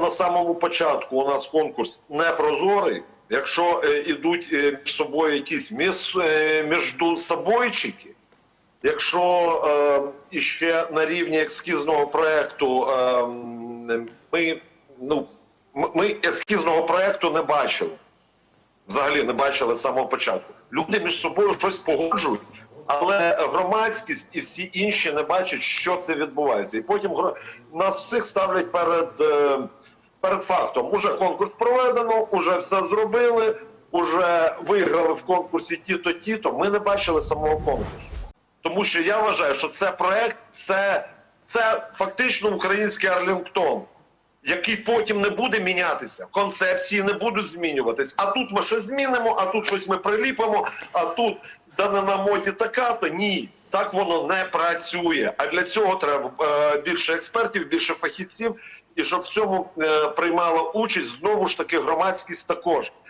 на самому початку у нас конкурс не прозорий, якщо е, ідуть е, між собою якісь між, е, між собойчики, якщо е, іще на рівні ескізного проекту е, ми, ну, ми ескізного проекту не бачили. Взагалі не бачили з самого початку. Люди між собою щось погоджують, але громадськість і всі інші не бачать, що це відбувається. І потім нас всіх ставлять перед, е, перед фактом. Уже конкурс проведено, уже все зробили, уже виграли в конкурсі ті-то, ті-то. Ми не бачили самого конкурсу. Тому що я вважаю, що це проект, це, це фактично український Арлінгтон, який потім не буде мінятися, концепції не будуть змінюватись. А тут ми щось змінимо, а тут щось ми приліпимо, а тут дана на моді така, то ні. Так воно не працює. А для цього треба е, більше експертів, більше фахівців, і щоб в цьому е, приймала участь знову ж таки громадськість також.